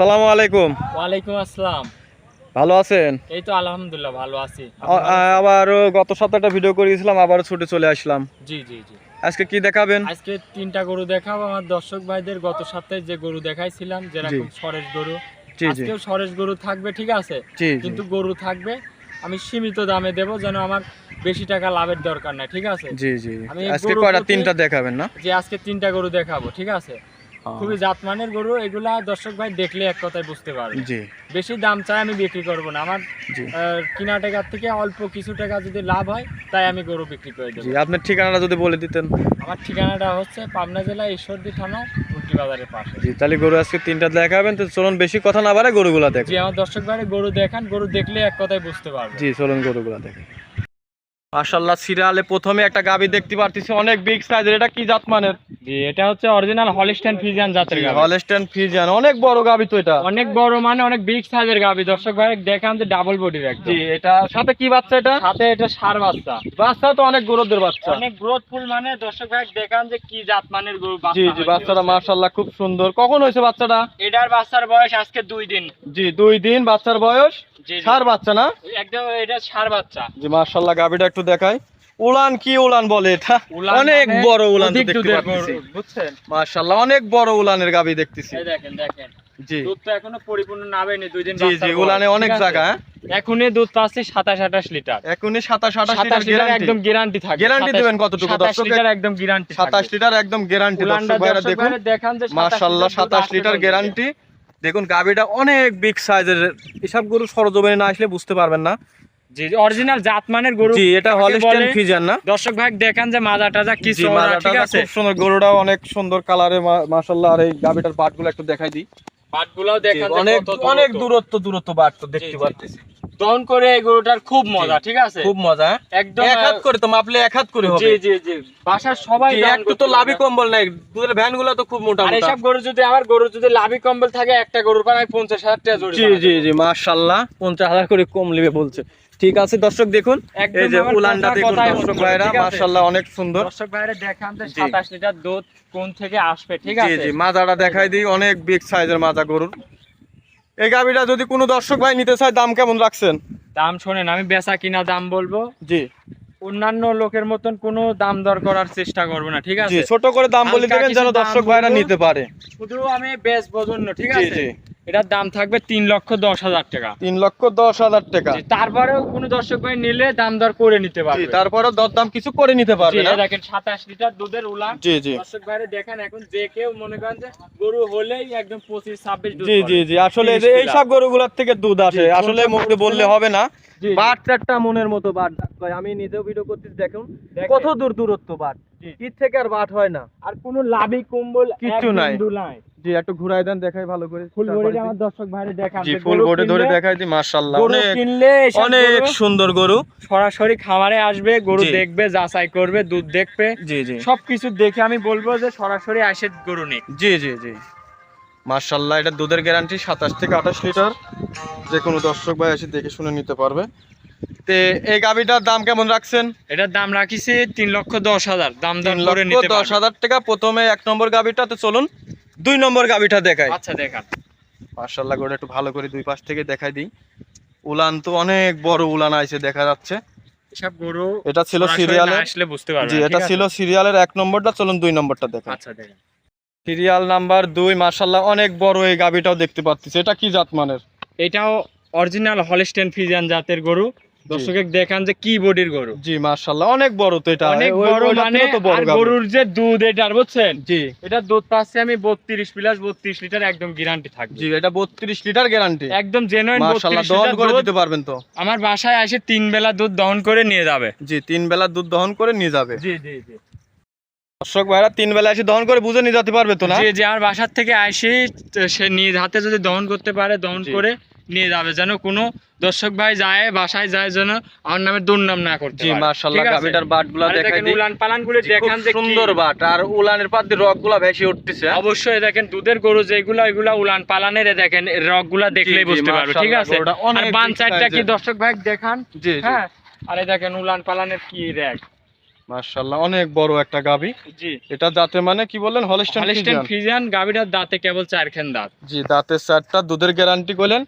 সালামু আলাইকুম। ওয়ালাইকুম আসসালাম। ভালো আছেন? এই তো আলহামদুলিল্লাহ ভালো আছি। আবার গত সপ্তাহে একটা ভিডিও করেছিলাম আবারও ছুটে চলে আসলাম। জি জি জি। আজকে কি দেখাবেন? আজকে তিনটা গরু দেখাবো। আমার দর্শক ভাইদের গত সপ্তাহে যে গরু দেখাইছিলাম যেরকম সরেশ গরু জি জি। আজকেও সরেশ গরু থাকবে ঠিক আছে? জি জি। কিন্তু গরু থাকবে আমি সীমিত দামে দেব যেন আমার বেশি টাকা লাভের দরকার নাই ঠিক আছে? জি জি আমি আজকে কয়টা তিনটা দেখাবেন না? যে আজকে তিনটা গরু দেখাবো ঠিক আছে? খুবই জাতমানের গরু এগুলা দর্শক ভাই দেখলে এক কথায় বুঝতে পারবে। জি। বেশি দাম চাই আমি বিক্রি করব না। আমার কিনা টাকার থেকে অল্প কিছু টাকা যদি লাভ হয় তাই আমি গরু বিক্রি করে দেবো। জি আপনার ঠিকানাটা যদি বলে দিতেন। আমার ঠিকানাটা হচ্ছে পাবনা জেলা ঈশ্বরদী থানা উল্টি বাজারের পাশে। জি তাহলে গরু আজকে তিনটা দেখাবেন তো চলুন বেশি কথা না বাড়ে গরুগুলা দেখ। জি আমার দর্শক ভাই গরু দেখান গরু দেখলে এক কথায় বুঝতে পারবে। জি চলুন গরুগুলা দেখে। মাশাল্লাহ সিরিয়ালে প্রথমে একটা গাবি দেখতে পারতেছি অনেক বিগ সাইজের এটা কি জাত মানের জি এটা হচ্ছে অরিজিনাল জাতের হলস্টেন অনেক বড় গাবি তো এটা। অনেক বড় মানে অনেক বিগ সাইজের গাভি দর্শক ভাই দেখান যে ডাবল বডির একদম। জি এটা সাথে কি বাচ্চা এটা? সাথে এটা সার বাচ্চা। বাচ্চা তো অনেক গরুদের বাচ্চা। অনেক গ্রোথফুল মানে দর্শক ভাই দেখান যে কি জাত মানের গরু বাচ্চা জি জি বাচ্চাটা খুব সুন্দর। কখন হয়েছে বাচ্চাটা? এটার বাচ্চার বয়স আজকে দুই দিন। জি দুই দিন বাচ্চার বয়স। সার বাচ্চা না? একদম এটা সার বাচ্চা। জি মাশাল্লাহ গাবিটা একটু দেখাই। উলান কি উলান বলে? এটা অনেক মানে বড় উলান দেখতে পাচ্ছি। বুঝছেন? মাশাল্লাহ অনেক বড় উলানের গাবি দেখতেছি। এই দেখেন দেখেন। জি। দুধ তো এখনও পরিপূর্ণ নাবেনি দুই দিন জি জি উলানে অনেক জায়গা? দুধ পাচ্ছি সাতাশ আঠাশ লিটার। এখনই সাতাশ আঠাশ লিটার লিটার গ্যারান্টি একদম গ্যারান্টি থাকে Guarantee দিবেন কতটুকু? লিটার একদম গ্যারান্টি সাতাশ লিটার একদম গ্যারান্টি উলানটা দর্শক ভাইরা দেখুন। লিটার গ্যারান্টি দেখুন গাবিটা অনেক বিগ সাইজের এসব গরু সরজমিনে না আসলে বুঝতে পারবেন না। জি অরিজিনাল জাতমানের গরু জি এটা কাকে হলিস্টেন না? দর্শক ভাই দেখান যে মাজা টাজা কি জি চওড়া, মাজাটা ঠিক আছে? খুব সুন্দর গরুটাও অনেক সুন্দর কালারে মাশাল্লাহ আর এই গাবিটার বাটগুলো একটু দেখাই দিই। বাটগুলোও দেখান অনেক অনেক দূরত্ব। দূরত্ব দূরত্ব বাট তো দেখতে জি, জি। পাচ্ছি দহন করে এই গরুটার খুব মজা ঠিক আছে? খুব মজা? একদম এক হাত করে তো মাপলে এক হাত করে হবে। জি জি জি। বাসার সবাই একটু তো। লাভই কম্বল নাই দুধের ভ্যানগুলো তো খুব মোটা আর মোটা। গরু যদি আমার গরু যদি লাভি কম্বল থাকে একটা গরুর পঞ্চাশ হাজার টাকা জি জি জি করে কম নেবে বলছে। ঠিক আছে দর্শক দেখুন এই যে উলানটা দেখুন দর্শক ভাইরা? মাশাল্লাহ অনেক সুন্দর। দর্শক ভাইরে দেখান যে জি। সাতাশ লিটার দুধ কোন থেকে আসবে ঠিক আছে? জি জি মাজাটা দেখাই দিই অনেক বিগ সাইজের মাজা গরুর। এই গাবিটা যদি কোনো দর্শক ভাই নিতে চায় দাম কেমন রাখছেন? দাম শোনেন আমি বেচা কিনা দাম বলব। জি। অন্যান্য লোকের মতন কোনো দাম দর করার চেষ্টা করব না ঠিক আছে? ছোট করে দাম বলে দেবেন যেন দর্শক ভাইরা নিতে পারে। শুধু আমি বেচবো জন্য ঠিক জি আছে? জি। এটার দাম থাকবে তিন লক্ষ দশ হাজার টাকা। তিন লক্ষ দশ হাজার টাকা। তারপরেও কোনো দর্শক ভাই নিলে দাম দর করে নিতে পারবে। তারপরে দরদাম কিছু করে নিতে পারবে দেখেন সাতাশ লিটার দুধের উলান। জি জি। দর্শক ভাইরে দেখেন এখন যে কেউ মনে করেন যে গরু হলেই একদম পঁচিশ ছাব্বিশ জি জি জি আসলে এই যে 30 সব গরুগুলোর থেকে দুধ আসে। আসলে মুখে বললে হবে না। বাট চারটা মনের মতো বাট। ভাই আমি নিজেও ভিডিও করতেছি দেখুন কত দূর দূরত্ব বাট। কি থেকে আর বাট হয় না। আর কোনো লাভি কম্বল এক নাই। জি একটু ঘুরাই দেন দেখাই ভালো করে। ফুল আমার দর্শক ভাইরে দেখান। জি ফুল বডি ধরে দেখাই দিই মাশাআল্লাহ। অনেক কিনলে অনেক সুন্দর গরু। সরাসরি খামারে আসবে গরু। দেখবে যাচাই করবে দুধ দেখবে। জি জি। সবকিছু দেখে আমি বলব যে সরাসরি আসে গরু নিক। জি জি জি। মাশাআল্লাহ এটা দুধের গ্যারান্টি সাতাশ থেকে আঠাশ লিটার। যে কোনো দর্শক ভাই এসে দেখে শুনে নিতে পারবে। তে এই গাবিটার দাম কেমন রাখছেন? এটার দাম রাখিছি তিন লক্ষ দশ হাজার। দাম তিন করে নিতে দশ। হাজার টাকা। প্রথমে এক নম্বর গাবিটাতে চলুন। দুই নম্বর গাবিটা দেখাই। আচ্ছা দেখান। মার্শাল্লাহ করে একটু ভালো করে দুই পাশ থেকে দেখাই দিই। উলান তো অনেক বড় উলান আছে দেখা যাচ্ছে। এসব গরু এটা ছিল সরাসরি সিরিয়ালে আসলে বুঝতে পারবে জি এটা ছিল সিরিয়ালের এক নম্বরটা চলুন দুই নম্বরটা দেখা আচ্ছা দেখেন সিরিয়াল নাম্বার দুই মার্শাল্লাহ অনেক বড় এই গাবিটাও দেখতে পাচ্ছি। এটা কি জাত মানের এটাও অরিজিনাল হলিস্টেন ফিজিয়ান জাতের গরু। দর্শকে দেখান যে কি বডির গরু। জি অনেক বড় তো এটা। অনেক বড় মানে আর গরুর যে দুধ এটার বুঝছেন? জি। এটা দুধ পাচ্ছি আমি বত্রিশ প্লাস বত্রিশ লিটার একদম গ্যারান্টি থাকবে। জি এটা বত্রিশ লিটার গ্যারান্টি একদম জেনুইন মার্শাল্লাহ বত্রিশ দহন করে দিতে পারবেন তো। আমার বাসায় এসে তিন বেলা দুধ দহন করে নিয়ে যাবে। জি তিন বেলা দুধ দহন করে নিয়ে যাবে। জি জি জি। দর্শক ভাইরা তিন বেলা এসে দহন করে বুঝে নিয়ে যেতে পারবে তো না? জি জি আমার বাসার থেকে আসি সে নিজ হাতে যদি দহন করতে পারে দহন করে নিয়ে যাবে যেন কোনো দর্শক ভাই যায় বাসায় যায় যেন আমার নামে দুর্নাম না করতে জি? গাবিটার বাটগুলা দেখেন উলান পালানগুলো দেখান যে সুন্দর বাট। আর উলানের পাত দিয়ে রকগুলা ভেসে উঠতেছে? অবশ্যই দেখেন দুধের গরু যেগুলা এগুলা উলান পালানের দেখেন রকগুলা দেখলেই বুঝতে পারবে ঠিক আছে? আর বান চারটা কি দর্শক ভাই দেখান? জি হ্যাঁ? আরে দেখেন উলান পালানের কি মাশাআল্লাহ অনেক বড় একটা গাবি জি। এটা দাঁতে মানে কি বললেন? ফিজিয়ান গাবিটার দাঁতে কেবল চারখান দাঁত। জি দাঁতের চারটা দুধের গ্যারান্টি করলেন।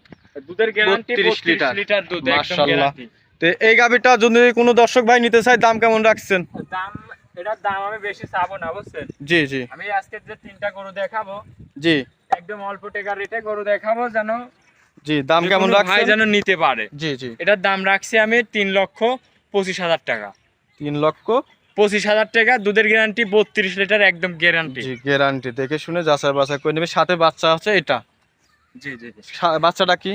দুধের গ্যারান্টি 32 32 লিটার। লিটার দুধ একদম গ্যারান্টি তো এই গাবিটা যদি কোনো দর্শক ভাই নিতে চায় দাম কেমন রাখছেন? দাম এটার দাম আমি বেশি চাবো না বুঝছেন? জি জি। আমি আজকে যে তিনটা গরু দেখাবো জি। একদম অল্প টাকার রেটে গরু দেখাবো যেন জি দাম কেমন কোনো ভাই যেন নিতে পারে। জি জি। এটার দাম রাখছি আমি তিন লক্ষ পঁচিশ হাজার টাকা। তিন লক্ষ পঁচিশ হাজার টাকা দুধের গ্যারান্টি বত্রিশ লিটার একদম গ্যারান্টি গ্যারান্টি দেখে শুনে যাচাই বাছাই করে নেবে। সাথে বাচ্চা আছে এটা। জি জি জি। বাচ্চাটা কি?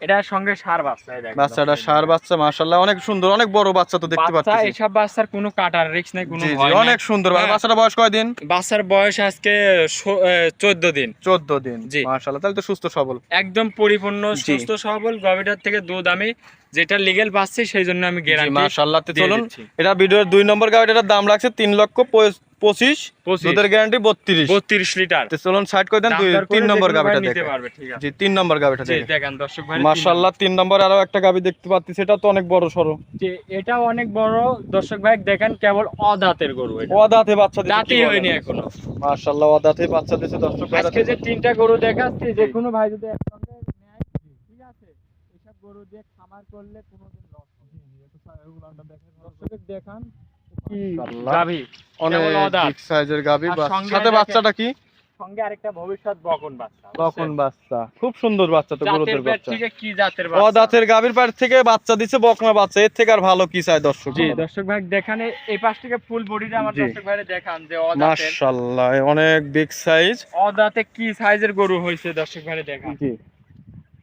এটার সঙ্গে সার বাচ্চা বাচ্চাটা সার বাচ্চা মাশাআল্লাহ। অনেক সুন্দর অনেক বড় বাচ্চা তো দেখতে বাচ্চা পাচ্ছি। বাচ্চার কোনো কাটার রিস্ক নেই কোনো জি জি ভয় অনেক সুন্দর। বাচ্চাটা বয়স কয়দিন? বাচ্চার বয়স আজকে চোদ্দ দিন। দিন। জি। মাশাআল্লাহ তাহলে তো সুস্থ সবল। একদম পরিপূর্ণ সুস্থ সবল গভীরটার থেকে দুধ আমি যেটা লিগেল পাচ্ছি সেই জন্য আমি গ্যারান্টি মাশাআল্লাহ চলুন। এটা ভিডিওর দুই নম্বর গাড়িটার দাম রাখছে তিন লক্ষ পঁচিশ। দুধের গ্যারান্টি বত্রিশ। বত্রিশ লিটার। চলুন সাইড করে দেন তিন নম্বর গাবিটা নিতে পারবে জি তিন নম্বর গাবিটা দেখেন। দর্শক ভাই মাশাআল্লাহ তিন নম্বর আরও একটা গাবি দেখতে পাচ্ছি সেটা তো অনেক বড় সরো। এটা অনেক বড়। দর্শক ভাই দেখেন কেবল অদাতের গরু এটা। অদাতে বাচ্চা দাঁতই হয়নি এখনও। মাশাআল্লাহ অদাতে বাচ্চা দিছে দর্শক আজকে যে তিনটা গরু দেখাচ্ছি যে কোনো ভাই যদি একসঙ্গে নেয় ঠিক আছে। এসব গরু দিয়ে খামার করলে কোনোদিন লস দেখান। গাভী অনেক বিগ সাইজের সঙ্গে সাথে বাচ্চাটা কি? সঙ্গে আরেকটা ভবিষ্যৎ বকন বাচ্চা তখন বাচ্চা। খুব সুন্দর বাচ্চা তো গরুদের বাচ্চা। থেকে কি জাতের বাচ্চা? দাঁতের গাভীর পাড় থেকে বাচ্চা দিছে বকনা বাচ্চা। এর থেকে আর ভালো কি চায় দর্শক? জি দর্শক ভাই দেখান এই- পাশ থেকে ফুল বডিটা আমার দর্শক ভাইরে দেখান যে অদাতের। মাশাআল্লাহ অনেক বিগ সাইজ অদাতে কি সাইজের গরু হয়েছে দর্শক ভাইরে দেখান। জি।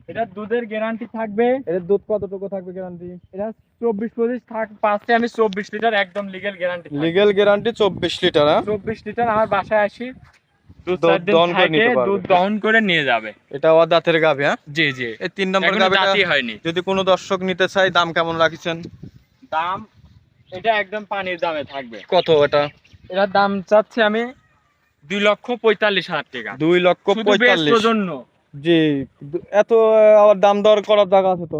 এটা দুধের গ্যারান্টি থাকবে। এর দুধ কতটুকু থাকবে গ্যারান্টি এটা চব্বিশ পঁচিশ থাক পাঁচে আমি চব্বিশ লিটার একদম লিগেল গ্যারান্টি লিগ্যাল গ্যারান্টি চব্বিশ লিটার হ্যাঁ? চব্বিশ লিটার আমার বাসায় আসি। দুধ দুধ চার দিন দহন করে নিতে পারবে। দুধ দহন করে নিয়ে যাবে। এটা ও দাঁতের গাভী হ্যাঁ? জি জি। এই তিন নম্বর দাঁতই হয়নি। যদি কোনো দর্শক নিতে চায় দাম কেমন রাখিছেন? দাম এটা একদম পানির দামে থাকবে। কত এটা? এটার দাম চাচ্ছি আমি দুই লক্ষ পঁয়তাল্লিশ হাজার টাকা। দুই লক্ষ পঁয়তাল্লিশ। প্রজন্য। জি এত আবার দাম দর করার জায়গা আছে তো?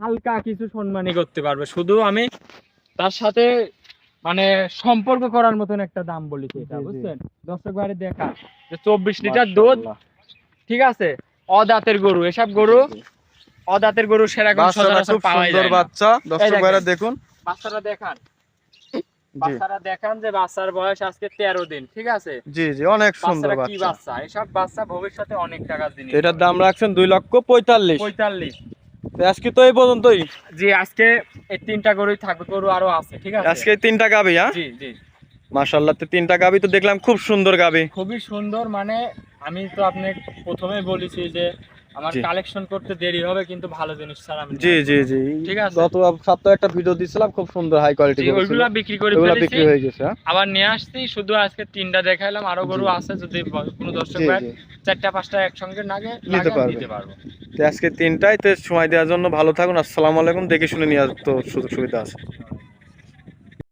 হালকা কিছু সম্মানই করতে পারবে। শুধু আমি তার সাথে মানে সম্পর্ক করার মতন একটা দাম বলেছি এটা। বুঝছেন? দর্শক বাইরে দেখা। যে চব্বিশ লিটার দুধ ঠিক আছে? অদাতের গরু এসব গরু অদাতের গরু সেরকম সচরাচর খুব সুন্দর যায় বাচ্চা। দর্শক দেখেন। ভাইরা দেখুন। বাচ্চাটা দেখান। জি। বাচ্চাটা দেখান যে বাচ্চার বয়স আজকে তেরো দিন ঠিক আছে? জি জি অনেক সুন্দর কি বাচ্চা। এসব বাচ্চা ভবিষ্যতে অনেক টাকার জিনিস এটার দাম রাখছেন দুই লক্ষ পঁয়তাল্লিশ। পঁয়তাল্লিশ। তো আজকে তো এই পর্যন্তই। জি আজকে এই তিনটা গরুই থাকবে গরু আরও আছে ঠিক আছে? আজকে তিনটা গাবি হ্যাঁ? জি জি। তো তিনটা গাবি তো দেখলাম খুব সুন্দর গাবি। খুবই সুন্দর মানে আমি তো আপনি প্রথমে বলেছি যে আমার কালেকশন করতে দেরি হবে কিন্তু ভালো জিনিস ছাড়া আমি জি জি জি। ঠিক আছে। গত সপ্তাহে একটা ভিডিও দিছিলাম খুব সুন্দর হাই কোয়ালিটি বিক্রি করে বিক্রি হয়ে গেছে হ্যাঁ? আবার নিয়ে আসছি শুধু আজকে তিনটা দেখাইলাম আরও গরু আছে যদি কোনো দর্শক জি। ভাই চারটা পাঁচটা একসঙ্গে নাগে নিতে নিতে পারব। তো আজকে তিনটায় তো সময় দেওয়ার জন্য ভালো থাকুন আসসালামু আলাইকুম দেখে শুনে নিয়ে তো সুযোগ সুবিধা আছে।